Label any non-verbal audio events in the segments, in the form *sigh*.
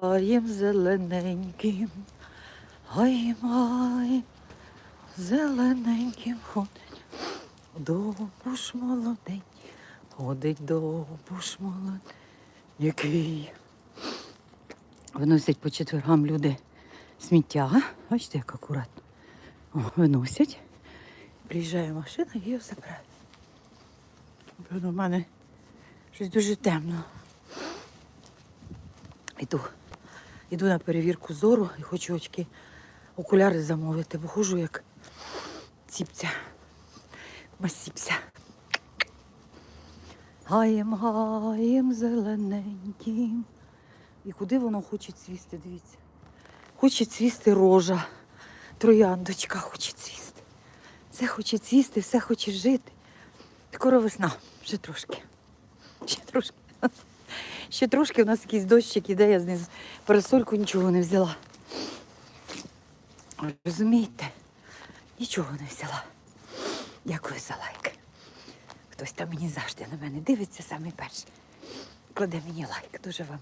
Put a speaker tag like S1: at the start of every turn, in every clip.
S1: Гаєм зелененьким, гай-май, зелененьким ходить, довбуш молодень, ходить довбуш молоденький. Виносять по четвергам люди сміття. Бачите, як акуратно. О, виносять. Приїжджає машина і забирає. Правда, мене щось дуже темно. Іду. Іду на перевірку зору і хочу очки, окуляри замовити, бо хожу як ціпця. Масіпся. Гаєм, гаєм зелененьким. І куди воно хоче цвісти, дивіться. Хоче цвісти рожа. Трояндочка хоче цвісти. Все хоче цвісти, все хоче жити. Скоро весна, ще трошки. Ще трошки. Ще трошки у нас якийсь дощик іде, я знизу парасольку нічого не взяла. Розумієте? Нічого не взяла. Дякую за лайк. Хтось там мені завжди на мене дивиться саме перший. Кладе мені лайк. Дуже вам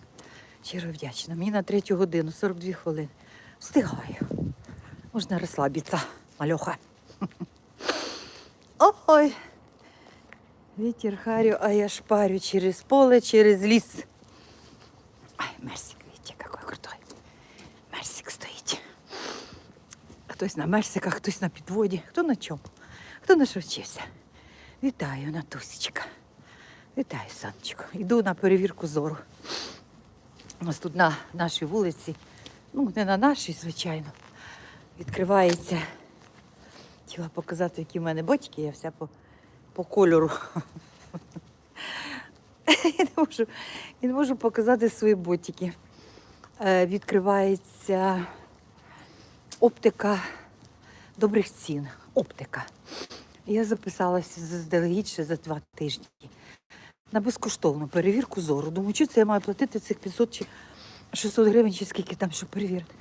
S1: щиро вдячна. Мені на третю годину, 42 хвилини. Встигаю. Можна розслабитися, мальоха. *laughs* Ой. Вітер харю, а я шпарю через поле, через ліс. Мерсик, видите, какой крутой. Мерсик стоїть. Хтось на мерсиках, хтось на підводі, хто на чому, хто на що вчився. Вітаю, Натусечка. Вітаю, сонечко. Йду на перевірку зору. У нас тут на нашій вулиці, ну не на нашій, звичайно, відкривається. Хотіла показати, які в мене ботики, я вся по, по кольору. *laughs* Я не можу, я не можу показати свої ботики. Е, відкривається оптика добрих цін. Оптика. Я записалася заздалегідь ще за два тижні на безкоштовну перевірку зору. Думаю, що це я маю платити цих 500 чи 600 гривень, чи скільки там, щоб перевірити.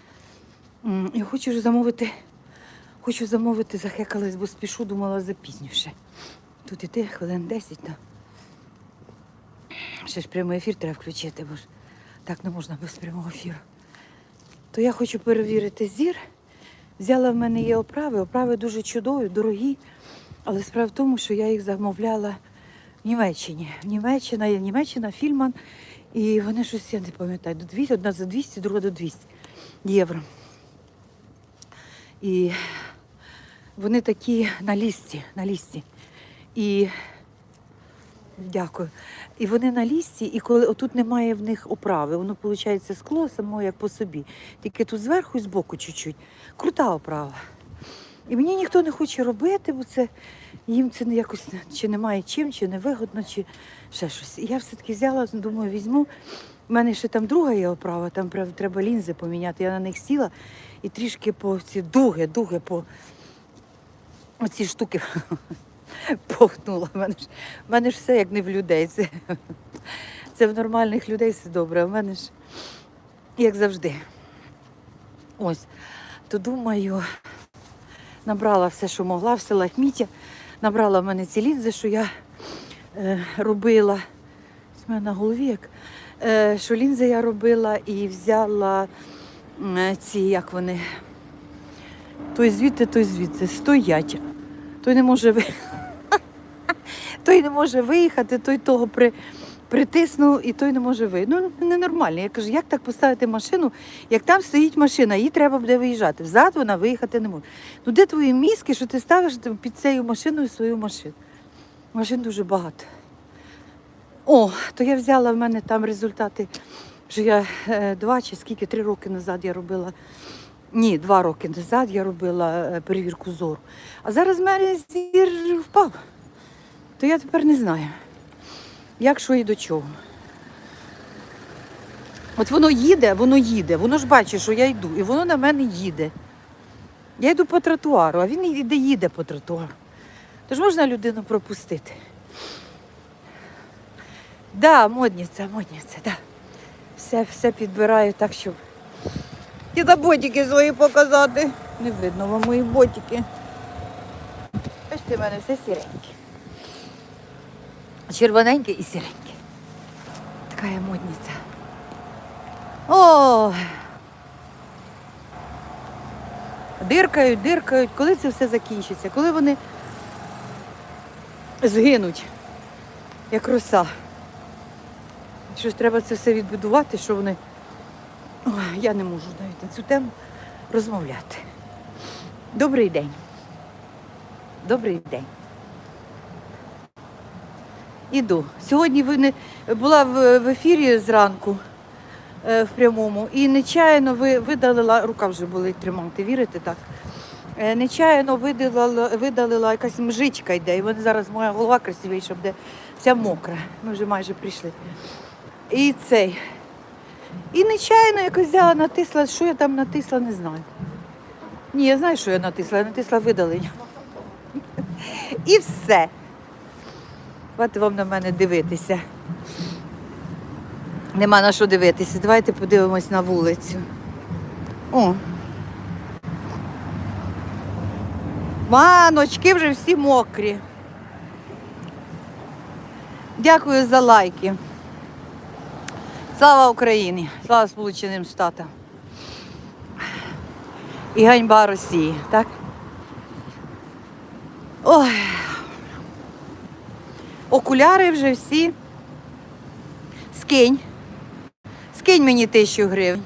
S1: Я хочу замовити, хочу замовити, захекалась, бо спішу, думала, запізнюше. Тут іти хвилин 10, то ще ж прямий ефір треба включити, бо ж так не можна без прямого ефіру. То я хочу перевірити зір. Взяла в мене є оправи. Оправи дуже чудові, дорогі. Але справа в тому, що я їх замовляла в Німеччині. Німеччина є Німеччина, Фільман. І вони щось, я не пам'ятаю, до 200, одна за 200, друга до 200 євро. І вони такі на лісті, на лісті. І дякую. І вони на лісті, і коли отут немає в них оправи, воно виходить скло само як по собі. Тільки тут зверху і збоку чуть-чуть. Крута оправа. І мені ніхто не хоче робити, бо це їм це не якось чи немає чим, чи невигодно, чи ще щось. І я все-таки взяла, думаю, візьму. У мене ще там друга є оправа, там треба лінзи поміняти. Я на них сіла і трішки по ці дуги, дуги по оці штуки *laughs* похнула. У мене ж, в мене ж все як не в людей. Це, це в нормальних людей все добре, а в мене ж як завжди. Ось. То думаю, набрала все, що могла, все лахміття. Набрала в мене ці лінзи, що я е, робила. З мене на голові як. Е, що лінзи я робила і взяла е, ці, як вони. Той звідти, той звідси. Стоять. Той не може. Той не може виїхати, той того при... притиснув і той не може виїхати. Ну, ненормально. Я кажу, як так поставити машину, як там стоїть машина, їй треба буде виїжджати. Взад вона виїхати не може. Ну де твої мізки, що ти ставиш під цією машиною свою машину? Машин дуже багато. О, то я взяла в мене там результати, що я е, два чи скільки, три роки назад я робила. Ні, два роки назад я робила е, перевірку зору. А зараз в мене зір впав. То я тепер не знаю, як що і до чого. От воно їде, воно їде, воно ж бачить, що я йду, і воно на мене їде. Я йду по тротуару, а він йде, їде по тротуару. Тож можна людину пропустити. Да, модниця, модниця, да. Все, все підбираю так, щоб. І на ботики свої показати. Не видно вам мої ботики. Бачите, в мене все сіреньке. Червоненьке і сіреньке. Така я модниця. О! Диркають, диркають. Коли це все закінчиться? Коли вони згинуть, як роса. Щось треба це все відбудувати, що вони. Ой, я не можу навіть на цю тему розмовляти. Добрий день. Добрий день. Іду. Сьогодні ви не була в, ефірі зранку е, в прямому і нечаянно ви видалила, рука вже болить тримати, вірите так? Е, нечаянно видалила, видалила якась мжичка йде, і вона зараз моя голова красивіша, буде вся мокра. Ми вже майже прийшли. І цей. І нечаянно якось взяла, натисла, що я там натисла, не знаю. Ні, я знаю, що я натисла, я натисла видалення. *laughs* І все. Хватить вам на мене дивитися. Нема на що дивитися. Давайте подивимось на вулицю. О. Маночки вже всі мокрі. Дякую за лайки. Слава Україні! Слава Сполученим Штатам. І ганьба Росії, так? Ой. Окуляри вже всі. Скинь. Скинь мені тисячу гривень.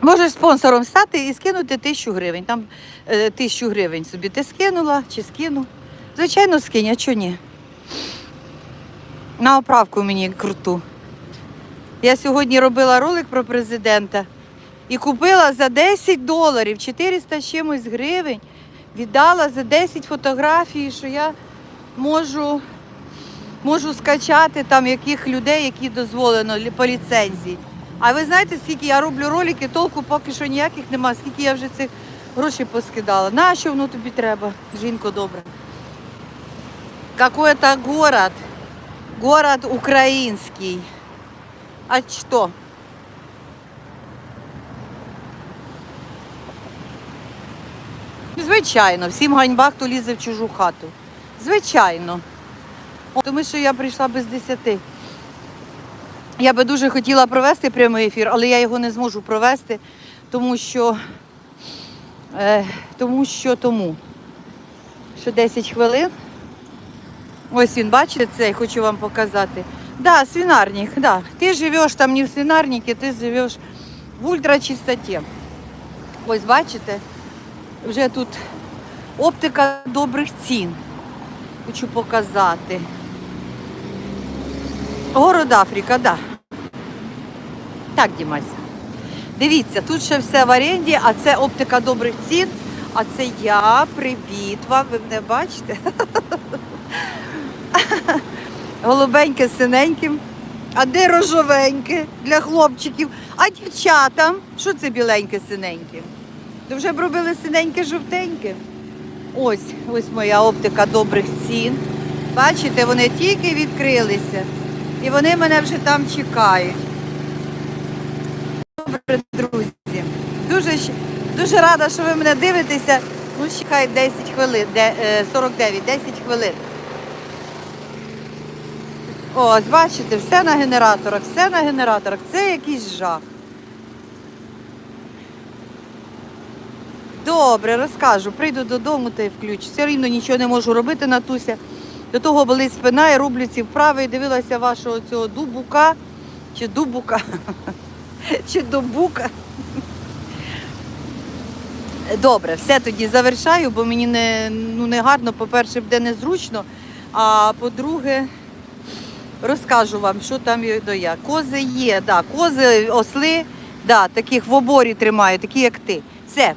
S1: Можеш спонсором стати і скинути тисячу гривень. Там е, тисячу гривень собі ти скинула чи скину. Звичайно, скинь, а чого ні? На оправку мені круту. Я сьогодні робила ролик про президента і купила за 10 доларів 400 чимось гривень. Віддала за 10 фотографій, що я можу, можу скачати там яких людей, які дозволено по ліцензії. А ви знаєте, скільки я роблю ролики, толку поки що ніяких нема, скільки я вже цих грошей поскидала. Нащо воно тобі треба, жінко добра? Какой это город? Город украинский. А что? Звичайно, всім ганьба, хто лізе в чужу хату. Звичайно. Тому що я прийшла без десяти. Я би дуже хотіла провести прямий ефір, але я його не зможу провести, тому що, е, тому що тому, що 10 хвилин. Ось він, бачите, цей, хочу вам показати. Да, свинарник, да. Ти живеш там не в свинарнику, ти живеш в ультрачистоті. Ось бачите, вже тут оптика добрих цін. Хочу показати. Город Африка, да. Так, Дімася. Дивіться, тут ще все в оренді, а це оптика добрих цін. А це я. Привіт вам. Ви мене бачите? *laughs* Голубеньке синеньким. А де рожовеньке для хлопчиків? А дівчатам? Що це біленьке синеньке? То вже б робили синеньке жовтеньке. Ось, ось моя оптика добрих цін. Бачите, вони тільки відкрилися. І вони мене вже там чекають. Добре, друзі. Дуже, дуже рада, що ви мене дивитеся. Ну, чекай 10 хвилин, е, 49, 10 хвилин. Ось, бачите, все на генераторах, все на генераторах. Це якийсь жах. Добре, розкажу. Прийду додому та й включу. Все рівно нічого не можу робити, Натуся. До того болить спина, я роблю ці вправи і дивилася вашого цього дубука чи дубука, *laughs* чи добука. Добре, все тоді завершаю, бо мені не, ну, не гарно, по-перше, буде незручно, а по-друге, розкажу вам, що там є до як. Кози є, да, кози, осли, да, таких в оборі тримаю, такі як ти. Все,